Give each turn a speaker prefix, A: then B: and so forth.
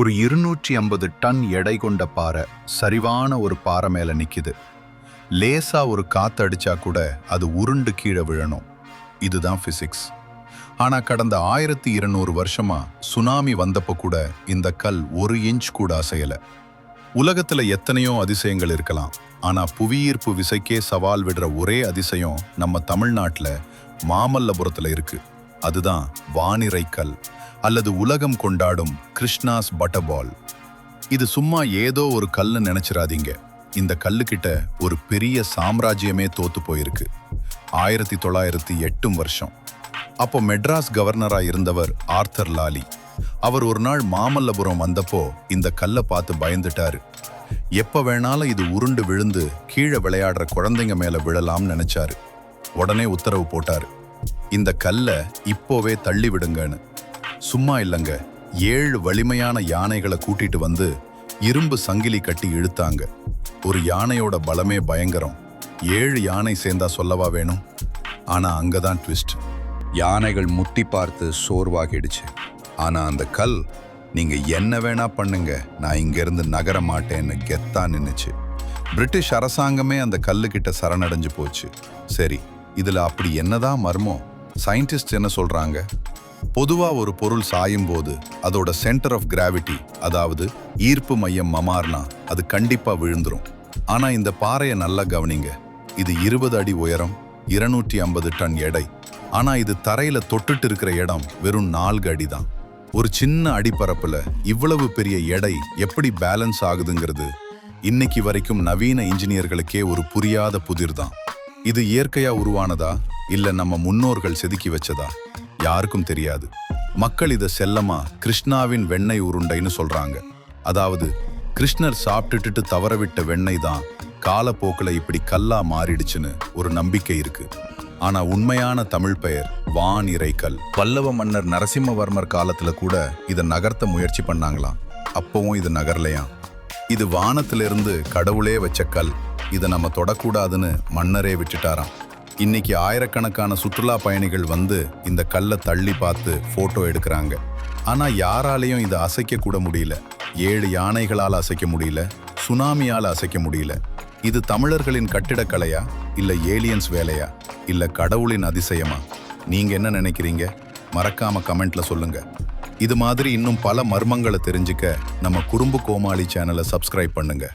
A: ஒரு இருநூற்றி ஐம்பது டன் எடை கொண்ட பாறை சரிவான ஒரு பாறை மேலே நிற்கிது லேசா ஒரு காத்து அடிச்சா கூட அது உருண்டு கீழே விழணும். இதுதான் ஃபிசிக்ஸ் ஆனால் கடந்த ஆயிரத்தி இருநூறு வருஷமா சுனாமி வந்தப்போ கூட இந்த கல் ஒரு இன்ச் கூட அசையலை. உலகத்தில் எத்தனையோ அதிசயங்கள் இருக்கலாம். ஆனால் புவியீர்ப்பு விசைக்கே சவால் விடுற ஒரே அதிசயம் நம்ம தமிழ்நாட்டில் மாமல்லபுரத்தில் இருக்கு. அதுதான் வானிறை கல் அல்லது உலகம் கொண்டாடும் கிருஷ்ணாஸ் பட்டர்பால். இது சும்மா ஏதோ ஒரு கல்னு நினைச்சிடாதீங்க இந்த கல்லுக்கிட்ட ஒரு பெரிய சாம்ராஜ்யமே தோத்து போயிருக்கு. ஆயிரத்தி தொள்ளாயிரத்தி எட்டும் வருஷம். அப்போ மெட்ராஸ் கவர்னரா இருந்தவர் ஆர்த்தர் லாலி. அவர் ஒரு நாள் மாமல்லபுரம் வந்தப்போ இந்த கல்லை பார்த்து பயந்துட்டாரு. எப்ப வேணாலும் இது உருண்டு விழுந்து கீழே விளையாடுற குழந்தைங்க மேல விழலாம்னு நினைச்சாரு. உடனே உத்தரவு போட்டாரு. இந்த கல்லை இப்போவே தள்ளி விடுங்கன்னு சும்மா இல்லைங்க. ஏழு வலிமையான யானைகளை கூட்டிட்டு வந்து இரும்பு சங்கிலி கட்டி இழுத்தாங்க. ஒரு யானையோட பலமே பயங்கரம். ஏழு யானை சேர்ந்தா சொல்லவா வேணும்? ஆனா அங்கதான் ட்விஸ்ட் யானைகள் முட்டி பார்த்து சோர்வாகிடுச்சு. ஆனா அந்த கல் நீங்க என்ன வேணா பண்ணுங்க. நான் இங்கிருந்து நகர மாட்டேன்னு கெத்தா நின்னுச்சு. பிரிட்டிஷ் அரசாங்கமே அந்த கல்லுக்கிட்ட சரணடைஞ்சு போச்சு. சரி இதுல அப்படி என்னதான் மர்மம்? சயின்டிஸ்ட் என்ன சொல்றாங்க? பொதுவா ஒரு பொருள் சாயும் போது அதோட சென்டர் ஆஃப் கிராவிட்டி அதாவது ஈர்ப்பு மையம் மமார்னா அது கண்டிப்பா விழுந்துரும். ஆனா இந்த பாறையை நல்லா கவனிங்க. இது இருபது அடி உயரம் இருநூற்றி ஐம்பது டன் எடை. ஆனா இது தரையில தொட்டுட்டு இருக்கிற இடம் வெறும் நான்கு அடி தான் ஒரு சின்ன அடிப்பரப்புல இவ்வளவு பெரிய எடை எப்படி பேலன்ஸ் ஆகுதுங்கிறது இன்னைக்கு வரைக்கும் நவீன இன்ஜினியர்களுக்கே ஒரு புரியாத புதிர் தான் இது இயற்கையா உருவானதா? இல்ல நம்ம முன்னோர்கள் செதுக்கி வச்சதா? யாருக்கும் தெரியாது. மக்கள் இதை செல்லமா கிருஷ்ணாவின் வெண்ணெய் உருண்டைன்னு சொல்றாங்க. அதாவது கிருஷ்ணர் சாப்பிட்டுட்டு தவறவிட்ட வெண்ணெய் தான் காலப்போக்குல இப்படி கல்லா மாறிடுச்சுன்னு ஒரு நம்பிக்கை இருக்கு. ஆனா உண்மையான தமிழ் பெயர் வான் இறைக்கல். பல்லவ மன்னர் நரசிம்மவர்மர் காலத்துல கூட இதை நகர்த்த முயற்சி பண்ணாங்களாம். அப்பவும் இது நகரலையாம். இது வானத்திலிருந்து கடவுளே வச்ச கல். இதை நம்ம தொடக்கூடாதுன்னு மன்னரே விட்டுட்டாராம். இன்னைக்கு ஆயிரக்கணக்கான சுற்றுலா பயணிகள் வந்து இந்த கல்லை தள்ளி பார்த்து ஃபோட்டோ எடுக்கிறாங்க. ஆனால் யாராலையும் இதை அசைக்க கூட முடியல. ஏழு யானைகளால் அசைக்க முடியல. சுனாமியால் அசைக்க முடியல. இது தமிழர்களின் கட்டிடக்கலையா? இல்லை ஏலியன்ஸ் வேலையா? இல்லை கடவுளின் அதிசயமா? நீங்கள் என்ன நினைக்கிறீங்க? மறக்காம கமெண்ட்ல சொல்லுங்க. இது மாதிரி இன்னும் பல மர்மங்களை தெரிஞ்சுக்க நம்ம குறும்பு கோமாளி சேனலை சப்ஸ்கிரைப் பண்ணுங்க.